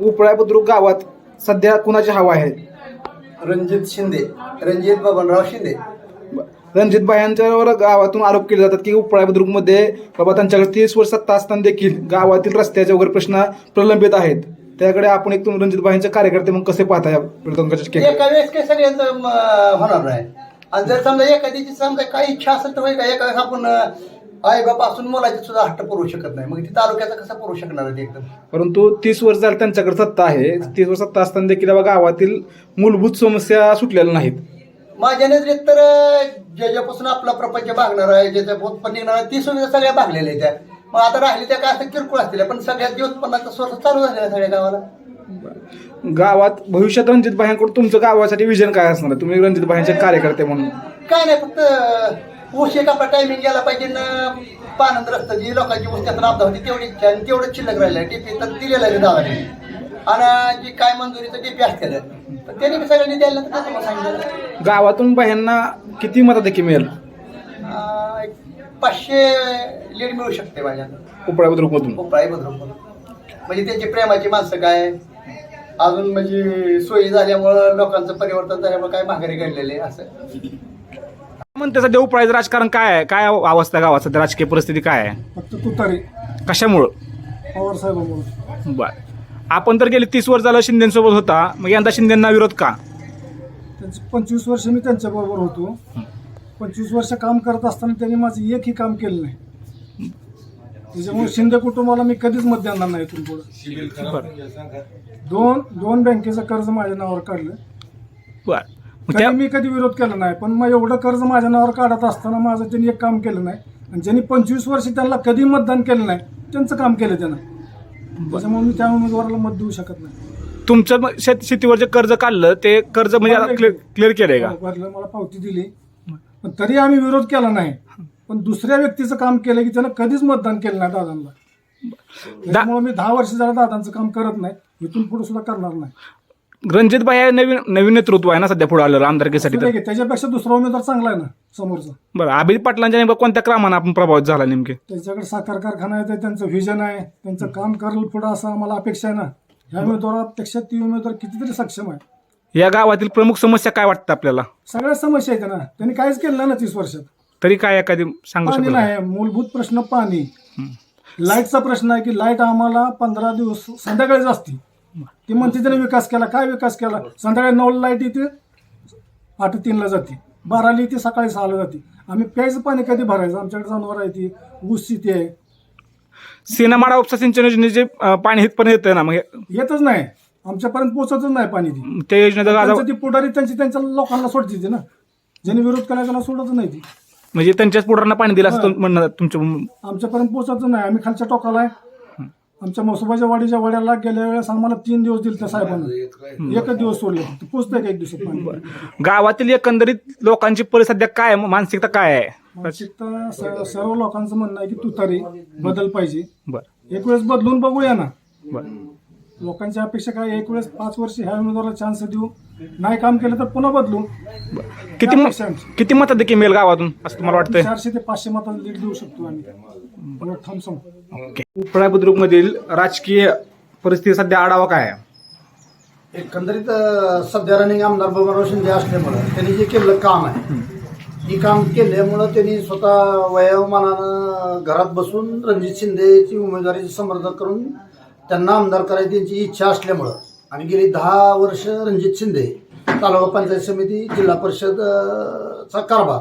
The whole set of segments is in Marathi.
उपळा बुद्रुक गावात सध्या कुणाची हवा आहे? रणजित शिंदे. रणजित बबनराव शिंदे. रणजित भायांच्यावर गावातून आरोप केले जातात की उपळा बुद्रुकमध्ये बाबा त्यांच्याकडे तीस वर्ष सत्ता असताना देखील गावातील रस्त्याचे वगैरे प्रश्न प्रलंबित आहेत. त्याकडे आपण एक तुम- रणजित भाईंचे कार्यकर्ते मग कसे पाहता या केस एका वेळेस काही सगळ्यांचं म, होणार नाही. आणि जर समजा एखाद्याची समजा काही इच्छा असेल तर का एका वेळेस आपण असून मुलाची सुद्धा हट्ट पुरवू शकत नाही. मग ती तालुक्याचा कसा पुरवू शकणार आहे ते एकदम? परंतु तीस वर्ष झालं त्यांच्याकडे सत्ता आहे. तीस वर्ष सत्ता असताना देखील बाबा गावातील मूलभूत समस्या सुटलेल्या नाहीत. माझ्या नजरेत तर ज्याच्यापासून आपला प्रपंच भागणार आहे ज्याच्या उत्पन्न निघणार आहे ती सुविधा सगळ्या भागलेल्या आहेत त्या. मग आता राहिली त्या काय असं किरकोळ असतील पण सगळ्यात जे उत्पन्नाचा स्रोत चालू झालेला आहे सगळ्या गावाला. गावात भविष्यात रणजित भाईंकडून तुमचं गावासाठी विजन काय असणार आहे? तुम्ही रणजित भाईंचे कार्यकर्ते म्हणून. काय नाही फक्त ऊस एक टायमिंग गेला पाहिजे ना. पानंद रस्ता जी लोकांची ऊस त्यात राबता होती तेवढी इच्छा आणि तेवढं शिल्लक राहिलं टीपी तर दिलेलं आहे गावाने आणि जी काय मंजुरीचं टीपी असते तर त्यांनी बी सगळ्यांनी द्यायला तर कसं सांगितलं. गावातून बाह्यांना किती मताधिकी मिळेल? अं, एक पाचशे लीड मिळू शकते माझ्या. उपळा बुद्रुकमधून. उपळाई बद्दल म्हणजे त्यांची प्रेमाची माणसं काय? अजून म्हणजे सोयी झाल्यामुळं लोकांचं परिवर्तन झाल्यामुळे काय माघारी घडलेले असं. म्हणते सध्या उपळाचं राजकारण काय आहे? काय अवस्था गावात सध्या राजकीय परिस्थिती काय आहे? फक्त तुतारी. कशामुळं? पवार साहेबांमुळे. बर. आपण तर गेले तीस वर्ष झालं शिंदेसोबत होता. मग यंदा शिंदेना विरोध का? त्यांची पंचवीस वर्ष मी त्यांच्याबरोबर होतो. पंचवीस वर्ष काम करत असताना त्यांनी माझं एकही काम केलं नाही. त्याच्यामुळे शिंदे कुटुंबाला मी कधीच मत देणार नाही इथून पुढे. बर. दोन दोन बँकेचं कर्ज माझ्या नावावर काढलं. बर. त्या मी कधी विरोध केला नाही पण मग एवढं कर्ज माझ्या नावावर काढत असताना माझं त्यांनी एक काम केलं नाही. आणि ज्यांनी पंचवीस वर्ष त्यांना कधी मतदान केलं नाही त्यांचं काम केलं त्यानं. त्याच्यामुळे मी त्या उमेदवाराला मत देऊ शकत नाही. तुमचं मग शेत शेतीवर जे कर्ज काढलं ते कर्ज म्हणजे क्लिअर केलंय का? भरलं मला पावती दिली. पण तरी आम्ही विरोध केला नाही. पण दुसऱ्या व्यक्तीचं काम केलं की त्यानं कधीच मतदान केलं नाही दादांना. त्याच्यामुळे मी दहा वर्ष झालं दादांचं काम करत नाही. इथून पुढे सुद्धा करणार नाही. रणजित भाई हे नवीन नवीन नेतृत्व आहे ना सध्या पुढे आलं आमदारकीसाठी तर. त्याच्यापेक्षा दुसरा उमेदवार चांगला आहे ना समोरचा. बरं अभिजित पाटलांच्या नेमकं कोणत्या क्रमानं आपण प्रभावित झाला नेमके? त्यांच्याकडे साखर कारखाना आहे ते त्यांचं व्हिजन आहे त्यांचं काम करेल पुढं असं आम्हाला अपेक्षा आहे ना. ह्या उमेदवारापेक्षा ती उमेदवार कितीतरी सक्षम आहे. या गावातील प्रमुख समस्या काय वाटतं आपल्याला? सगळ्या समस्या आहेत ना. त्यांनी काहीच केलं ना तीस वर्षात. तरी काय एखादी सांगू पाणी शकतो? नाही मूलभूत प्रश्न पाणी. लाईटचा प्रश्न आहे की लाइट आम्हाला पंधरा दिवस संध्याकाळीच असते. ती म्हणते त्याने विकास केला. काय विकास केला? संध्याकाळी नऊ लाइट येते आठ तीनला जाते. बाराला येते सकाळी सहाला जाते. आम्ही प्यायचं पाणी कधी भरायचं? आमच्याकडे जनावर आहे ती. ऊस शेती आहे. सिनेमाडा उपसा सिंचन योजनेचे अं, पाणी इथपर्यंत येतं ना मग हे- येतच नाही. आमच्यापर्यंत पोचतच नाही पाणी ती. त्या योजनेचा गाजा त्यांचं ती पुढारी त्यांची त्यांच्या लोकांना सोडते ती ना. ज्यांनी विरोध केला त्याला सोडतच नाही ती. म्हणजे त्यांच्याच पुढांना पाणी दिलं असतं म्हणणं तुमच्या आमच्यापर्यंत पोचतच नाही. आम्ही खालच्या टोकाला आहे. आमच्या मसोबाच्या वाडीच्या वड्याला गेल्या वेळेस आम्हाला तीन दिवस दिले त्या साहेबांना. एकच दिवस सोडले पोचतंय का एक दिवसात पाणी? गावातील एकंदरीत लोकांची परिस्थिती सध्या काय आहे? मानसिकता काय आहे? मानसिकता स- सर्व लोकांचं म्हणणं आहे की तुतारी बदल पाहिजे. बर. एक वेळेस बदलून बघूया ना. बर. लोकांची अपेक्षा काय एक वेळेस पाच वर्ष ह्या उमेदवाराला चान्स देऊ. नाही काम केलं तर पुन्हा बदलू. किती म- किती मतं देखील मिळेल गावातून असं तुम्हाला वाटतंय? चारशे ते पाचशे मतांचा लीड देऊ शकतो आम्ही. एवढं ठाम सांगतो उपळा बुद्रुक मधील राजकीय परिस्थिती सध्या आढावा काय आहे? एकंदरीत अं, सध्या रनिंग आमदार बबनराव शिंदे असल्यामुळं त्यांनी जे केलेलं काम आहे ही काम केल्यामुळं त्यांनी स्वतः वयोमानानं घरात बसून रणजित शिंदेची उमेदवारीचे समर्थन करून त्यांना आमदार करायची त्यांची इच्छा असल्यामुळं. आणि गेली दहा वर्ष रणजित शिंदे तालुका पंचायत समिती जिल्हा परिषद चा कारभार.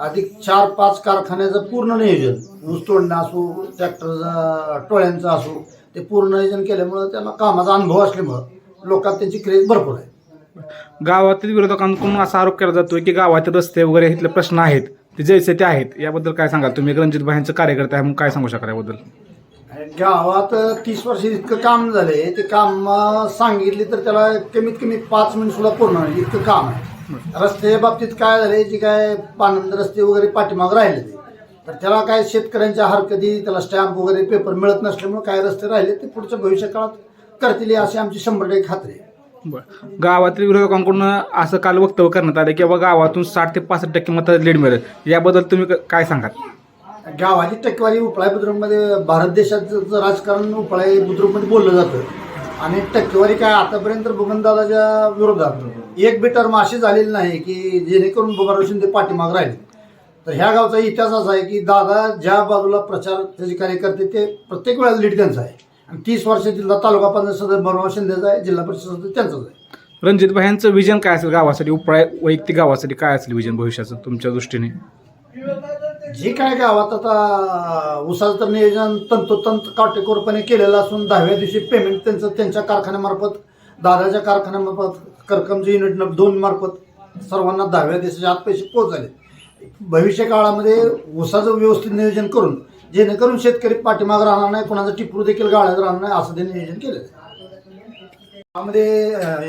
अधिक चार पाच कारखान्याचं पूर्ण नियोजन ऊस तोडणं असो ट्रॅक्टर टोळ्यांचं असो ते पूर्ण नियोजन केल्यामुळं त्यांना कामाचा अनुभव असल्यामुळं लोकात त्यांची क्रेज भरपूर आहे. गावातील विरोधकांकडून असा आरोप केला जातोय की गावातील रस्ते वगैरे इथले प्रश्न आहेत ते जैसे ते आहेत. याबद्दल काय सांगाल? तुम्ही रणजित भाईंचं कार्यकर्ते आहे म्हणून काय सांगू शकता याबद्दल? गावात तीस वर्ष इतकं काम झालंय. ते काम सांगितले तर त्याला कमीत कमी पाच मिनिट सुद्धा पूर्ण नाही इतकं काम आहे. रस्ते बाबतीत काय झालंय जे काय पानंद रस्ते वगैरे पाठीमाग राहिले ते. तर त्याला काय शेतकऱ्यांच्या हरकती त्याला स्टॅम्प वगैरे पेपर मिळत नसल्यामुळे काय रस्ते राहिले ते पुढच्या भविष्य काळात करतील अशी आमची शंभर टक्के खात्री आहे. बरं. गावातील विरोधकांकडून असं काल वक्तव्य करण्यात आलं की बाबा गावातून साठ ते पासष्ट टक्के मतं लीड मिळेल. याबद्दल तुम्ही काय सांगाल? गावाची टक्केवारी उपळाई बुद्रुकमध्ये भारत देशाचं राजकारण उपळाई बुद्रुकमध्ये बोललं जातं आणि टक्केवारी काय आतापर्यंत भुगनदादाच्या विरोधात. एक बी टर्म अशी झालेली नाही की जेणेकरून बुगाराव शिंदे पाठीमाग राहिले. तर ह्या गावचा इतिहास असा आहे की दादा ज्या बाजूला प्रचार त्याचे कार्यकर्ते ते प्रत्येक वेळेला लीड त्यांचा आहे. आणि तीस वर्षातील तालुका पंचायत सदस्य बरोबर शिंदेचा आहे जिल्हा परिषद सदस्य त्यांचाच आहे. रणजित भाईंचं विजन काय असेल गावासाठी? उपाय वैयक्तिक गावासाठी काय असेल विजन भविष्याचं तुमच्या दृष्टीने? जे काय गावात आता उसाचं तर नियोजन तंतोतंत काटेकोरपणे केलेलं असून दहाव्या दिवशी पेमेंट त्यांचं त्यांच्या कारखान्यामार्फत दादाच्या कारखान्यामार्फत करकमच्या युनिट दोन मार्फत सर्वांना दहाव्या दिवसाच्या आत पैसे पोहोचले. भविष्य काळामध्ये उसाचं व्यवस्थित नियोजन करून जेणेकरून शेतकरी पाठीमाग राहणार नाही कोणाचं टिपरू देखील गाळ्यात राहणार नाही असं ते नियोजन केलं त्यामध्ये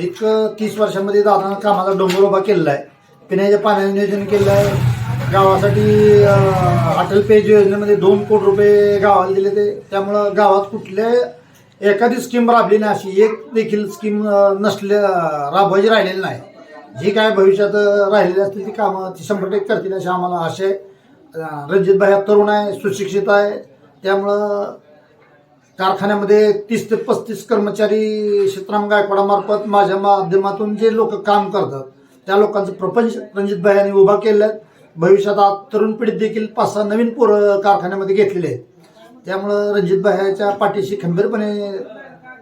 एक तीस वर्षामध्ये दादानं कामाचा डोंगर उभा केलेला आहे. पिण्याच्या पाण्याचं नियोजन केलेलं आहे. गावासाठी अटल पेज योजनेमध्ये दोन कोटी रुपये गावाला दिले ते. त्यामुळं गावात कुठल्या एखादी स्कीम राबली नाही अशी. एक देखील स्कीम नसल्या राबवायची राहिलेली नाही. जी काय भविष्यात राहिलेली असतील ती कामं ती शंभर टक्के करतील असे आम्हाला आशय रणजित भाई तरुण आहे सुशिक्षित आहे. त्यामुळं कारखान्यामध्ये तीस ते पस्तीस कर्मचारी सीताराम गायकवाडामार्फत माझ्या माध्यमातून जे लोक काम करतात त्या लोकांचं प्रपंच रणजित यांनी उभा केलं आहे भविष्यात आज तरुण पिढीत देखील पाच सहा नवीन पोरं कारखान्यामध्ये घेतलेले आहेत. त्यामुळं रणजित भाईच्या पाठीशी खंबीरपणे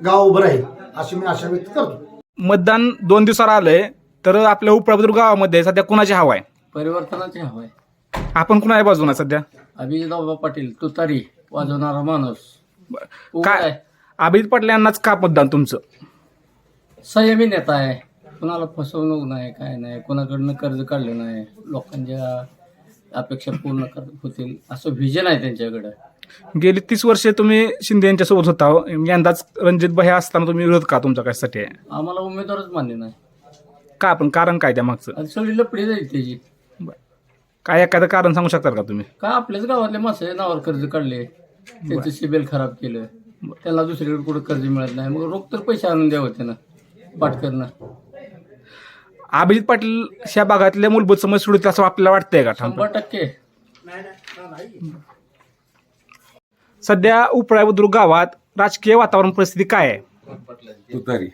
गाव उभं राहील अशी मी आशा व्यक्त करतो. मतदान दोन दिवसावर आलंय तर आपल्या उपळाबुद्रुक गावामध्ये सध्या कुणाची हवा आहे? परिवर्तनाचे हवंय आपण कुणाच्या बाजूला सध्या? अभिजितबाबा पाटील तुतारी वाजवणारा माणूस. उभा काय आहे. अभिजित पाटील यांनाच का मतदान तुमचं? संयमी नेता आहे. कुणाला फसवणूक नाही काय नाही कुणाकडनं कर्ज काढलं नाही लोकांच्या अपेक्षा पूर्ण कर होतील असं व्हिजन आहे त्यांच्याकडं. गेली तीस वर्षे तुम्ही शिंदे यांच्यासोबत होता. यंदाच रणजित भाई असताना तुम्ही विरोध का तुमचा कशासाठी आहे? आम्हाला उमेदवारच मान्य नाही. का आपण कारण काय त्या मागचं? आणि सगळी लपडी जाईल त्याची. काय एखादं कारण सांगू शकता का तुम्ही? का आपल्याच गावातले माणसाच्या नावावर कर्ज काढले. त्यांचं सिबिल खराब केलं. त्यांना दुसरीकडे कुठं कर्ज मिळत नाही. मग रोख तर पैसे आणून द्यावं त्यानं पाटकरनं. अभिजित पाटील ह्या भागातल्या मूलभूत समस्या सोडतील असं आपल्याला वाटतंय का? शंभर टक्के. सध्या उपळा बुद्रुक गावात राजकीय वातावरण परिस्थिती काय आहे? तुतारी.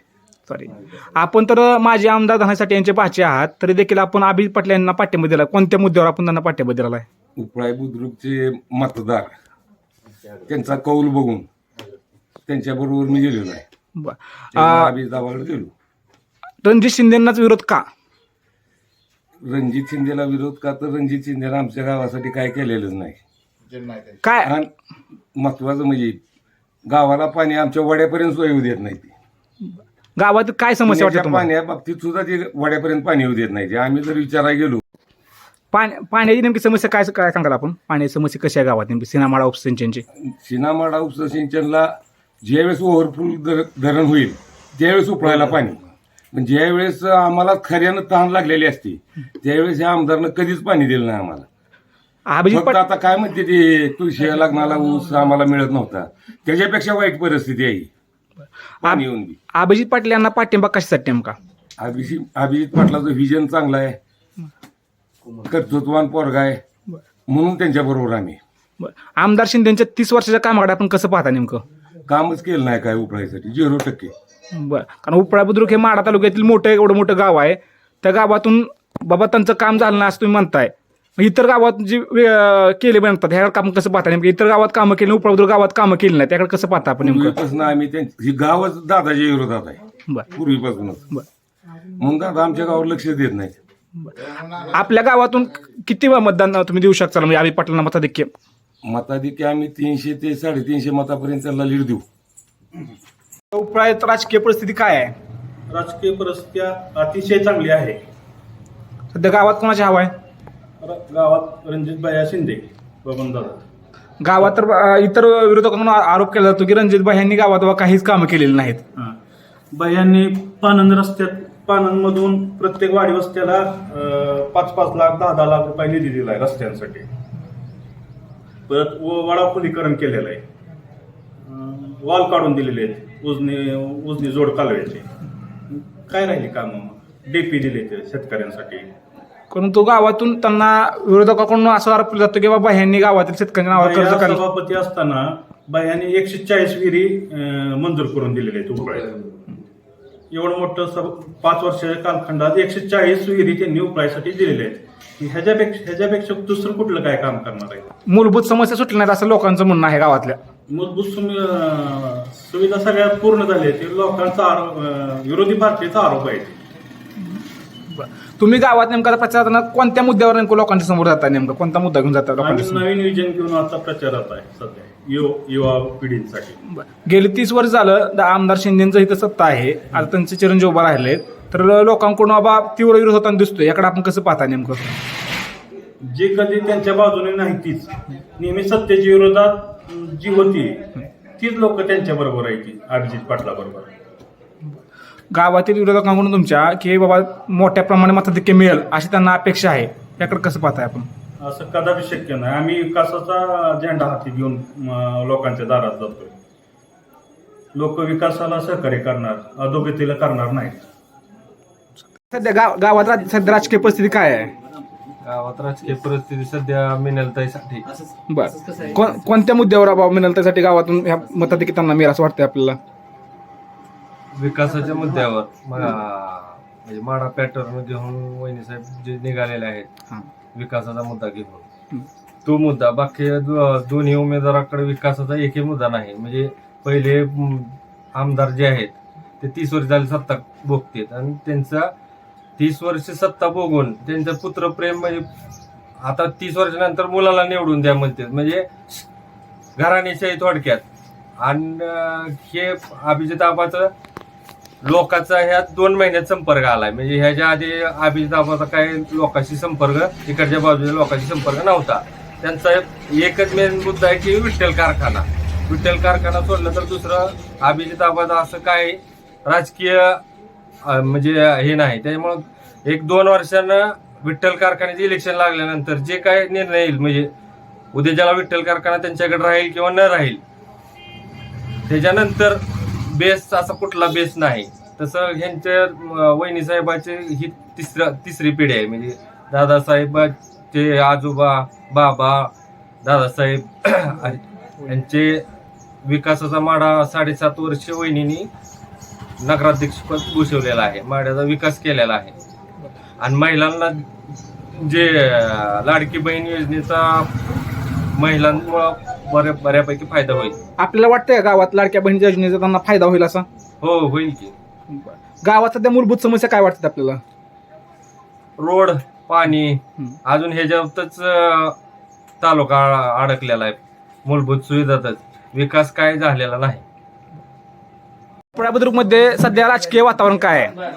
सॉरी आपण तर माजी आमदार धनासाठी यांचे पाहचे आहात तरी देखील आपण अभिजित पाटील यांना पाठिंबा दिला. कोणत्या मुद्द्यावर आपण त्यांना पाठिंबा दिला आहे उपळाई बुद्रुकचे मतदार त्यांचा कौल बघून त्यांच्याबरोबर मी गेलेलो आहे. बरं. अभिजिताबाकडे गेलो. रणजित शिंदेनाच विरोध का? रणजित शिंदेला विरोध का? तर रणजित शिंदेला आमच्या गावासाठी काय केलेलंच नाही. काय? आणि महत्वाचं म्हणजे गावाला पाणी आमच्या वड्यापर्यंत सोय येऊ देत नाही ती. गावात काय समस्या वाटते पिण्याच्या तुम्हाला? पाण्या बाबतीत सुद्धा ते वड्यापर्यंत पाणी येऊ देत नाही. ते आम्ही जर विचारायला गेलो. पाणी पाण्याची नेमकी समस्या काय काय सांगाल आपण? पाण्याची समस्या कशी आहे गावात नेमकी? सिनामाळा उपसिंचनची. सिनामाडा उपसिंचनला ज्यावेळेस ओव्हरफ्लो धर धरण होईल त्यावेळेस उपळायला पाणी. पण ज्यावेळेस आम्हाला खऱ्यानं तहान लागलेली असते त्यावेळेस या आमदारनं कधीच पाणी दिलं नाही आम्हाला. अभिजित फक्त पाटील आता काय म्हणते ते तुळशी लग्नाला ऊस आम्हाला मिळत नव्हता. त्याच्यापेक्षा वाईट परिस्थिती आहे. पाणी येऊन बी अभिजित पाटील यांना पाठिंबा कशासाठी नेमका? अभिजित अभिजित पाटलाचं व्हिजन चांगलं आहे. कर्तृत्वान पोरगा आहे. म्हणून त्यांच्या बरोबर आम्ही. बरं. आमदार शिंदेच्या तीस वर्षाच्या कामाकडे आपण कसं पाहता नेमकं? कामच केलं नाही काय उपळायसाठी झिरो टक्के. बरं. कारण उपळा बुद्रुक हे माडा तालुक्यातील मोठं एवढं मोठं गाव आहे. त्या गावातून बाबा त्यांचं काम झालं नाही असं तुम्ही म्हणताय. मग इतर गावात जे केले म्हणतात ह्या काम कसं पाहता नेमकं? इतर गावात कामं केली उपळा बुद्रुक गावात कामं केली नाही. त्याकडे कसं पाहता आपण नेमकं? पूर्वीपासून आम्ही त्यांची ही गावच दादाच्या विरोधात आहे. बरं. पूर्वीपासूनच. बरं. म्हणून दादा आमच्या गावावर लक्ष देत नाही आपल्या गावातून किती मतदान तुम्ही देऊ शकता? म्हणजे अभिजित पाटलांना मताधिक्य. मताधिक्य आम्ही तीनशे ते साडेतीनशे मतापर्यंत त्याला लीड देऊ. उपळ्यात राजकीय परिस्थिती काय आहे? राजकीय परिस्थिती अतिशय चांगली आहे. सध्या गावात कोणाची हवा आहे? र- गावात रणजितबाई शिंदे बबनदादा गावात तर अं, इतर विरोधकांकडून आ- आरोप केला जातो की रणजित यांनी गावात बाबा काहीच कामं केलेली नाहीत. बायांनी पानंद रस्त्यात पानंदमधून प्रत्येक वाडी वस्त्याला अं, पाच पाच लाख दहा दहा लाख रुपये निधी दिला आहे रस्त्यांसाठी. परत व- केलेलं आहे. अं, वॉल काढून दिलेले आहेत. उजनी उजनी जोड कालव्याचे. काय राहिली कामं? डीपी दिले ते शेतकऱ्यांसाठी. परंतु गावातून त्यांना विरोधकाकडून असं आरोप केला जातो की बाबा ह्यांनी गावातील शेतकऱ्यांच्या नावावर कर्ज काढलं. सभापती असताना बायांनी एकशे चाळीस विहिरी अं, मंजूर करून दिलेले आहेत उपळ्यात एवढं मोठं सब पाच वर्षाच्या कालखंडात एकशे चाळीस विहिरी त्यांनी उपळायसाठी दिलेल्या आहेत. ह्याच्यापेक्षा ह्याच्यापेक्षा दुसरं कुठलं काय काम करणार आहे? मूलभूत समस्या सुटल्या नाहीत असं लोकांचं म्हणणं आहे गावातल्या. मूलभूत सुविधा सगळ्या पूर्ण झाल्या. ते लोकांचा आरोप विरोधी पार्टीचा आरोप आहे तुम्ही गावात नेमका आता प्रचारात कोणत्या मुद्द्यावर नेमकं लोकांच्या समोर जाता नेमकं? कोणता मुद्दा घेऊन जाता आम्ही नवीन विजन घेऊन आता प्रचारात आहे सध्या युवा युवा पिढींसाठी. गेली तीस वर्ष झालं द- आमदार शिंदेचं इथं सत्ता आहे. आता त्यांचे चिरंजीव उभा राहिले. तर लोकांकडून बाबा तीव्र विरोध होताना दिसतोय. याकडे आपण कसं पाहता नेमकं? जे कधी त्यांच्या बाजूने नाही तीच. नेहमी सत्तेच्या विरोधात जी होती तीच लोक त्यांच्या बरोबर आहे ती अभिजित पाटला बरोबर. गावातील विरोधकांकडून तुमच्या की बाबा मोठ्या प्रमाणे मताधिक्य मिळेल अशी त्यांना अपेक्षा आहे. याकडे कसं पाहताय आपण? असं कदापि शक्य नाही. आम्ही विकासाचा झेंडा हाती घेऊन लोकांच्या दारात जातोय. लोक विकासाला सहकार्य करणार अधोगतीला करणार नाहीत. सध्या गाव गावात सध्या राजकीय परिस्थिती काय आहे? गावात राजकीय परिस्थिती सध्या मिनलताईसाठी. बरं. कोण कोणत्या मुद्द्यावर बाबा मिळेल त्यासाठी गावातून ह्या मताधिक्य त्यांना मिळेल असं वाटतंय आपल्याला? विकासाच्या मुद्द्यावर म- म्हणजे माडा पॅटर्न घेऊन वहिनी साहेब जे निघालेले आहेत हां. विकासाचा मुद्दा घेऊन. हं. तो मुद्दा बाकी दो- दोन्ही उमेदवाराकडे विकासाचा एकही मुद्दा नाही. म्हणजे पहिले म, आमदार जे आहेत ते तीस वर्ष झाले सत्ता भोगतात. आणि त्यांचा तीस वर्ष सत्ता भोगून त्यांचं पुत्रप्रेम म्हणजे आता तीस वर्षानंतर मुलाला निवडून द्या म्हणते. म्हणजे घराणेशाही थोडक्यात. आणि हे अभिजिताबाचं लोकाचा लोकांचा ह्या दोन महिन्यात संपर्क आलाय. म्हणजे ह्याच्या आधी अभिजिताबाचा काही काय लोकांशी संपर्क इकडच्या बाजूच्या लोकांशी संपर्क नव्हता. त्यांचा एकच मेन मुद्दा आहे की विठ्ठल कारखाना. विठ्ठल कारखाना सोडलं तर दुसरं अभिजिताबाचं असं काय राजकीय म्हणजे हे नाही. त्याच्यामुळं एक दोन वर्षानं विठ्ठल कारखान्याचे इलेक्शन लागल्यानंतर जे काय निर्णय येईल म्हणजे उद्या ज्याला विठ्ठल कारखाना त्यांच्याकडे राहील किंवा न राहील त्याच्यानंतर बेस असा कुठला बेस नाही. तसं ह्यांच्या वहिनी साहेबाची ही तिसरा तिसरी पिढी आहे. म्हणजे दादासाहेबाचे आजोबा बाबा दादासाहेब यांचे विकासाचा माडा साडेसात वर्ष वहिनीनी नगराध्यक्षपद भूषवलेला आहे. माड्याचा विकास केलेला आहे. आणि महिलांना जे लाडकी बहीण योजनेचा महिलांमुळं बऱ्या बऱ्यापैकी फायदा होईल. आपल्याला वाटतंय गावात लाडक्या बहिणीच्या योजनेचा त्यांना फायदा होईल असा? हो होईल की. गावात सध्या मूलभूत समस्या काय वाटतात आपल्याला? रोड पाणी. अजून ह्याच्यातच तालुका अडकलेला आहे. मूलभूत सुविधातच विकास काय झालेला नाही. मध्ये सध्या राजकीय वातावरण काय आहे?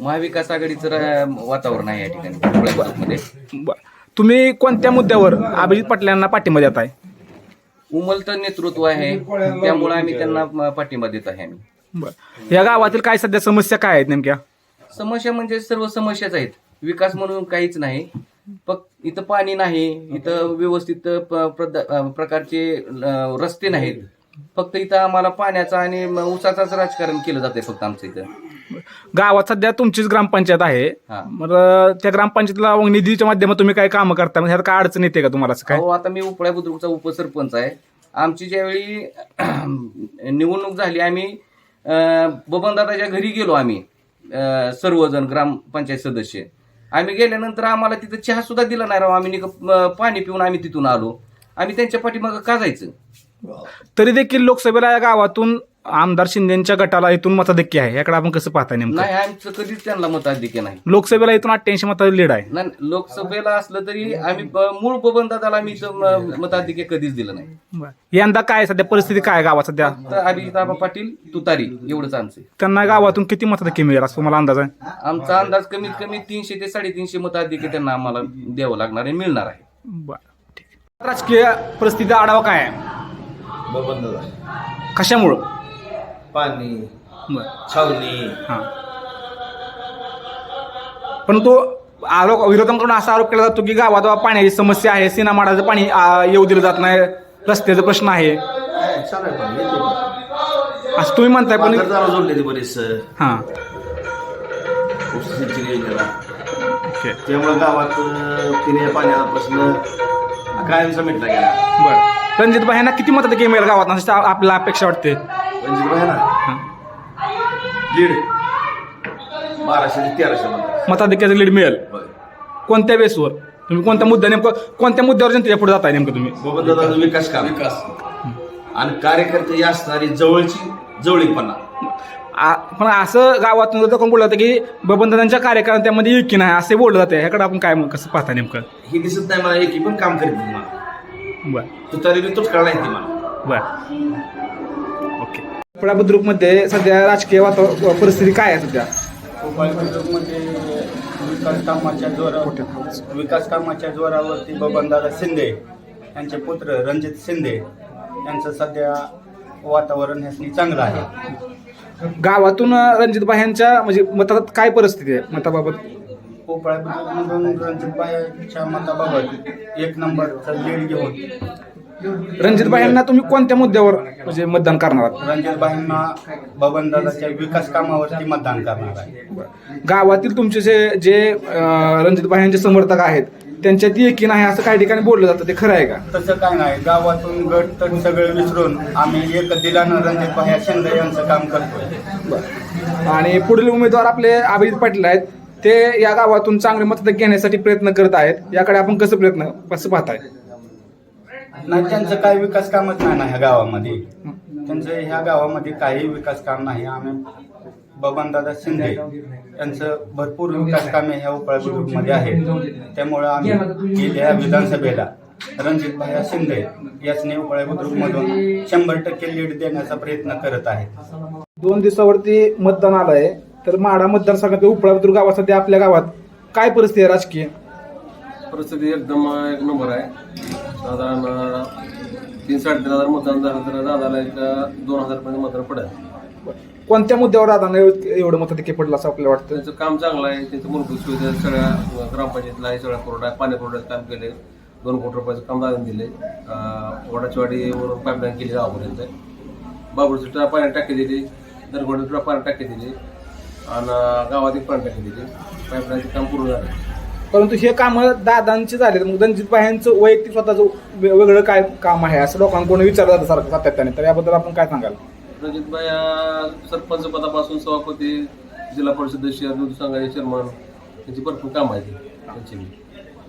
महाविकास आघाडीचं रा- वातावरण आहे या ठिकाणी बरं. तुम्ही कोणत्या मुद्द्यावर अभिजित पाटील यांना पाठिंबा देत आहे? उमलतं नेतृत्व आहे त्यामुळे आम्ही त्यांना म- पाठिंबा देत आहे आम्ही. बरं. या गावातील काय सध्या समस्या काय आहेत नेमक्या? समस्या म्हणजे सर्व समस्याच आहेत. विकास म्हणून काहीच नाही. फक्त इथं पाणी नाही इथं व्यवस्थित प- प्रद- अं, प्रकारचे अं, रस्ते नाहीत. फक्त इथं आम्हाला पाण्याचा आणि ऊसाचाच राजकारण केलं जातंय फक्त आमचं इथं. गावात सध्या तुमचीच ग्रामपंचायत आहे. हा. मग त्या ग्रामपंचायतीला मग निधीच्या माध्यमातून तुम्ही काय काम करता? म्हणजे ह्यात काय अडचण येते का तुम्हाला असं काय? अहो आता मी उपळ्या बुद्रुकचा उपसरपंच आहे. आमची ज्यावेळी निवडणूक झाली आम्ही अं, बबनदादाच्या घरी गेलो आम्ही अं, सर्वजण ग्रामपंचायत सदस्य. आम्ही गेल्यानंतर आम्हाला तिथं चहा सुद्धा दिला नाही राव. आम्ही निक- पाणी पिऊन आम्ही तिथून आलो. आम्ही त्यांच्या पाठीमागं का जायचं? तरी देखील लोकसभेला या गावातून आमदार शिंदेच्या गटाला इथून मताधिक्य आहे. याकडे आपण कसं पाहताय नेमकं? नाही आमचं कधीच त्यांना मताधिक्य नाही. लोकसभेला इथून अठ्ठ्याऐंशी मता लीड आहे. नाही लोकसभेला असलं तरी आम्ही ब- मूळ बबनदादाला आम्ही इथं म- मताधिक्य कधीच दिलं नाही. यंदा काय आहे सध्या? परिस्थिती काय आहे गावात सध्या? तर अभिजिताबा पाटील तुतारी एवढंच आमचं आहे. त्यांना गावातून किती मताधिक्य मिळेल असं तुम्हाला अंदाज आहे? आमचा अंदाज कमीत कमी तीनशे ते साडेतीनशे मताधिक्य त्यांना आम्हाला द्यावं लागणार आहे मिळणार आहे. बरं ठीक आहे. राजकीय परिस्थिती आढावा काय आहे? कशामुळं? पाणी बरं. छावणी. हां. परंतु आरोप विरोधकांकडून असा आरोप केला जातो की गावात पाण्याची समस्या आहे सिनामाडाचं पाणी आ, येऊ दिलं जात नाही रस्त्याचा प्रश्न आहे. छान आहे पाणी येते पाणी. असं तुम्ही म्हणताय पण पाथरदारा जोडले ते बरेच हां. सिंचन योजनेला ओके. त्यामुळे गावात अं, पिण्याच्या पाण्याचा प्रश्न कायमचा मिटला गेला. बरं. रणजित भाईंना किती मताधिक्य मिळेल गावात? असं आपल्याला अपेक्षा वाटते. रणजित भाई ना लीड. बाराशे ते तेराशे मध्ये मताधिक्याचं लीड मिळेल. होय. कोणत्या बेसवर? तुम्ही कोणत्या मुद्दा नेमकं कोणत्या मुद्द्यावर जनतेच्या पुढे जाताय नेमकं तुम्ही? बबनदादाचा विकास काम. विकास. आणि कार्यकर्ते असणारी जवळची जवळीकपणा. आ- पण असं गावातून जर कोण बोललं होतं की बबनदादांच्या कार्यक्रमामध्ये युकी नाही असे बोललं जाते. ह्याकडे आपण काय मग कसं पाहता नेमकं? हे दिसत नाही मला एकी पण काम करीत नाही. मला बरं तू तरी बी तुटकाळ नाही ती मला बर ओके. आपल्या बुद्रुकमध्ये सध्या राजकीय वातावरण परिस्थिती काय आहे सध्या? मध्ये विकास कामाच्या जोरावर विकास कामाच्या जोरावरती बबनदादा शिंदे यांचे पुत्र रणजित शिंदे यांचं सध्या वातावरण ह्यासनी चांगलं आहे. गावातून रणजित यांच्या म्हणजे मतात काय परिस्थिती आहे? मताबाबत पोपळ्यामधून रणजितबाईच्या मताबाबत एक नंबरचं लीड घेऊन. रणजित यांना तुम्ही कोणत्या मुद्द्यावर म्हणजे मतदान करणार आहात? रणजितबाईंना बबनदादाच्या विकास कामावरती मतदान करणार आहे. गावातील तुमचे जे जे रणजित यांचे समर्थक आहेत त्यांच्यात एकी नाही असं काही ठिकाणी बोललं जातं ते खरं आहे का? तसं काय नाही. गावातून गट तर सगळे विसरून आम्ही एक दिलानं रणजितबाई शिंदे यांचं काम करतोय. आणि पुढील उमेदवार आपले अभिजित पाटील आहेत. ते या गावातून चांगले मतदान घेण्यासाठी प्रयत्न करत आहेत. याकडे आपण कसं प्रयत्न कसं पाहताय? नाही त्यांचं काही विकास कामच नाही ना ह्या गावामध्ये. त्यांचं ह्या गावामध्ये काही विकास काम नाही. आम्ही बबनदादा शिंदे यांचं भरपूर विकास कामे ह्या उपळा मध्ये आहेत. त्यामुळे आम्ही गेल्या विधानसभेला रणजित भाया शिंदे याचने उपळा मधून शंभर टक्के लीड देण्याचा प्रयत्न करत आहे दोन दिवसावरती मतदान आलंय. तर माडा मतदारसंघात उपळा बुद्रुक गावात सध्या आपल्या गावात काय परिस्थिती आहे राजकीय? परिस्थिती एकदम एक नंबर आहे. साधारण तीन साडेतीन हजार मतदान झालं तर दादाला एक दोन हजार पर्यंत मतदान पडेल. कोणत्या मुद्द्यावर दादा एवढं मताधिक्य पडलं असं आपल्याला वाटतं? त्यांचं काम चांगलं आहे. त्यांचं मूलभूत सुविधा सगळ्या ग्रामपंचायतला आहे. सगळ्या कोरडा पाणी कोरड्याचं काम केले. दोन कोटी रुपयाचं काम दादन दिले. वडाची वाडीवरून पाईपलाईन केली गावापर्यंत. बाबूरची ट्रा पाणी टाकी दिली. दरगोडी ट्रा पाणी टाकी दिली. आणि गावात एक पाणी टाकी दिली पाईपलाईनचं काम पूर्ण झालं परंतु हे काम दादांचे झाले मग रणजित यांचं वैयक्तिक स्वतःचं वे- वेगळं काय काम आहे? असं लोकांकडून विचारलं जातं सारखं सातत्याने तर याबद्दल आपण काय सांगाल? रणजितभाई या सरपंच पदापासून सभापती जिल्हा परिषद सदस्य दूध संघाचे चेअरमन यांची भरपूर काम आहे त्यांची.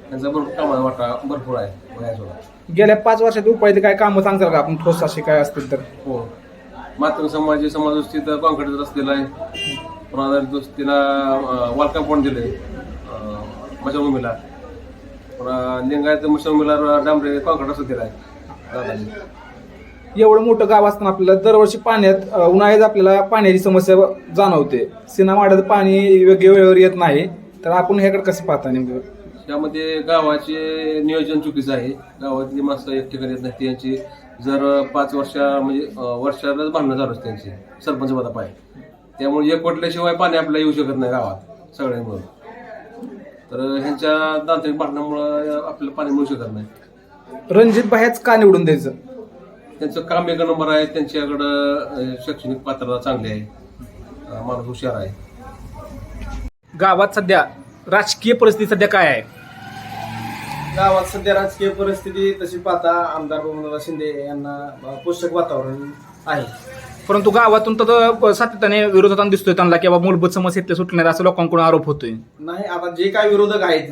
त्यांचा भरपूर कामाचा वाटा भरपूर आहे. वयासोबत गेल्या पाच वर्षात उपाय काय कामं सांगताल का? आपण ठोस असे काय असतील तर? हो. मातृ समाज समाज वस्तीत कॉन्क्रीट रस्त्याला आहे पुन्हा वस्तीला वॉल कंपाऊंड दिले मशाभूमीला लिंगायत मशाभूमीला डांबरे कॉन्क्रीट रस्ता दिला आहे एवढं मोठं गाव असताना आपल्याला दरवर्षी पाण्यात उन्हाळ्यात आपल्याला पाण्याची समस्या जाणवते. सिनेमाड्यात पाणी योग्य वेळेवर येत नाही. तर आपण ह्याकडे कसं पाहता नेमकं? त्यामध्ये गावाचे नियोजन चुकीचं आहे. गावातली माणसं एक ठिकाणी येत नाही त्यांची जर पाच वर्षा म्हणजे अं, वर्षालाच भांडणं असते त्यांची. सरपंच पदा आहे त्यामुळे एक वटल्याशिवाय पाणी आपल्याला येऊ शकत नाही गावात सगळ्यांमुळे. तर ह्यांच्या तांत्रिक भांडणामुळं आपल्याला पाणी मिळू शकत नाही. रणजित भायाच का निवडून द्यायचं? त्यांचं काम एक नंबर आहे त्यांच्याकडं शैक्षणिक पात्रता चांगली आहे माणूस हुशार आहे. गावात सध्या राजकीय परिस्थिती सध्या काय आहे? गावात सध्या राजकीय परिस्थिती तशी पाहता आमदार बबनदादा शिंदे यांना पोषक वातावरण आहे. परंतु गावातून तर सातत्याने विरोध होताना दिसतोय त्यांना की बाबा मूलभूत समस्या इथल्या सुटल्या नाहीत असं लोकांकडून आरोप होतोय. नाही आता जे काय विरोधक आहेत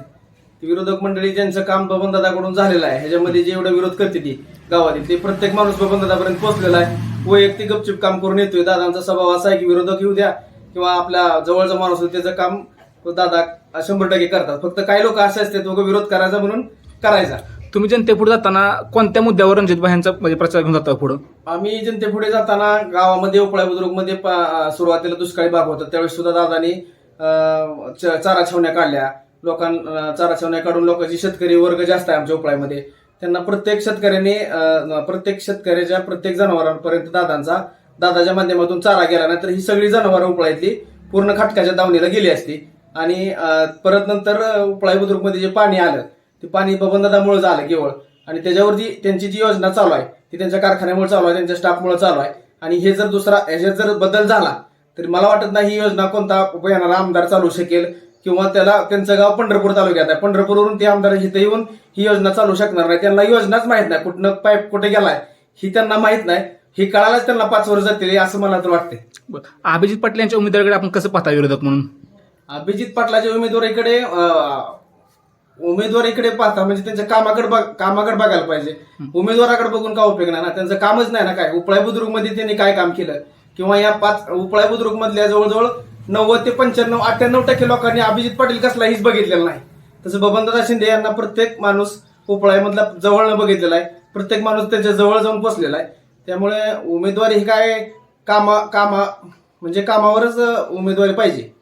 ते विरोधक मंडळी ज्यांचं काम बबनदादाकडून झालेलं आहे ह्याच्यामध्ये जे एवढं विरोध करते ती गावातील ते प्रत्येक माणूस बबनदादापर्यंत पोहोचलेला आहे. वैयक्तिक गपचिप काम करून येतोय. दादांचा स्वभाव असा आहे की विरोधक येऊ द्या किंवा आपल्या जवळचा माणूस त्याचं काम दादा शंभर टक्के करतात. फक्त काही लोक असे असतात लोक विरोध करायचा म्हणून करायचा. तुम्ही जनतेपुढे जाताना कोणत्या मुद्द्यावर रणजित भायांचा म्हणजे प्रचार घेऊन जाता पुढं? आम्ही जनतेपुढे जाताना गावामध्ये उपळा बुद्रुकमध्ये पा सुरुवातीला दुष्काळी भाग होता. त्यावेळेस सुद्धा दादानी अं, च- चारा छावण्या काढल्या. लोकांना चारा छावण्या काढून लोकांची शेतकरी वर्ग जास्त आहे आमच्या उपळ्यामध्ये. त्यांना प्रत्येक शेतकऱ्याने अं, प्रत्येक शेतकऱ्याच्या प्रत्येक जनावरांपर्यंत दादांचा दादाच्या माध्यमातून चारा गेला. नाही तर ही सगळी जनावरं उपळायतली पूर्ण खटकाच्या दावणीला गेली असती. आणि अं, परत नंतर उपळाई बुद्रुकमध्ये जे पाणी आलं ते पाणी बबनदादामुळे झालं केवळ. आणि त्याच्यावर जी त्यांची जी योजना चालू आहे ती त्यांच्या कारखान्यामुळे चालू आहे त्यांच्या स्टाफमुळे चालू आहे. आणि हे जर दुसरा ह्याच्यात जर बदल झाला तर मला वाटत नाही ही योजना कोणता येणारा आमदार चालू शकेल किंवा त्याला त्यांचं गाव पंढरपूर तालुक्यात आहे. पंढरपूरवरून ते आमदार इथे येऊन ही योजना चालू शकणार नाही. त्यांना योजनाच माहीत नाही कुठनं पाईप कुठे गेलाय. ही त्यांना माहीत नाही. ही कळायलाच त्यांना पाच वर्ष जातील असं मला तर वाटते. अभिजित पाटील यांच्या उमेदवाराकडे आपण कसं पाहता विरोधक म्हणून? अभिजित पाटलाच्या उमेदवारीकडे अं, उमेदवारीकडे पाहता म्हणजे त्यांच्या कामाकडे बघ- कामाकडे बघायला पाहिजे. उमेदवाराकडे बघून काय उपयोग नाही ना? त्यांचं कामच नाही ना काय? उपळा बुद्रुकमध्ये त्यांनी काय काम केलं? किंवा या पाच उपळा बुद्रुक मधल्या जवळजवळ नव्वद ते पंच्याण्णव अठ्ठ्याण्णव टक्के लोकांनी अभिजित पाटील कसलाहीच बघितलेलं नाही. तसं बबनदादा शिंदे यांना प्रत्येक माणूस उपळामधला जवळनं बघितलेला आहे. प्रत्येक माणूस त्यांच्या जवळ जाऊन पोचलेला आहे. त्यामुळे उमेदवारी ही काय कामा कामा म्हणजे कामावरच उमेदवारी पाहिजे.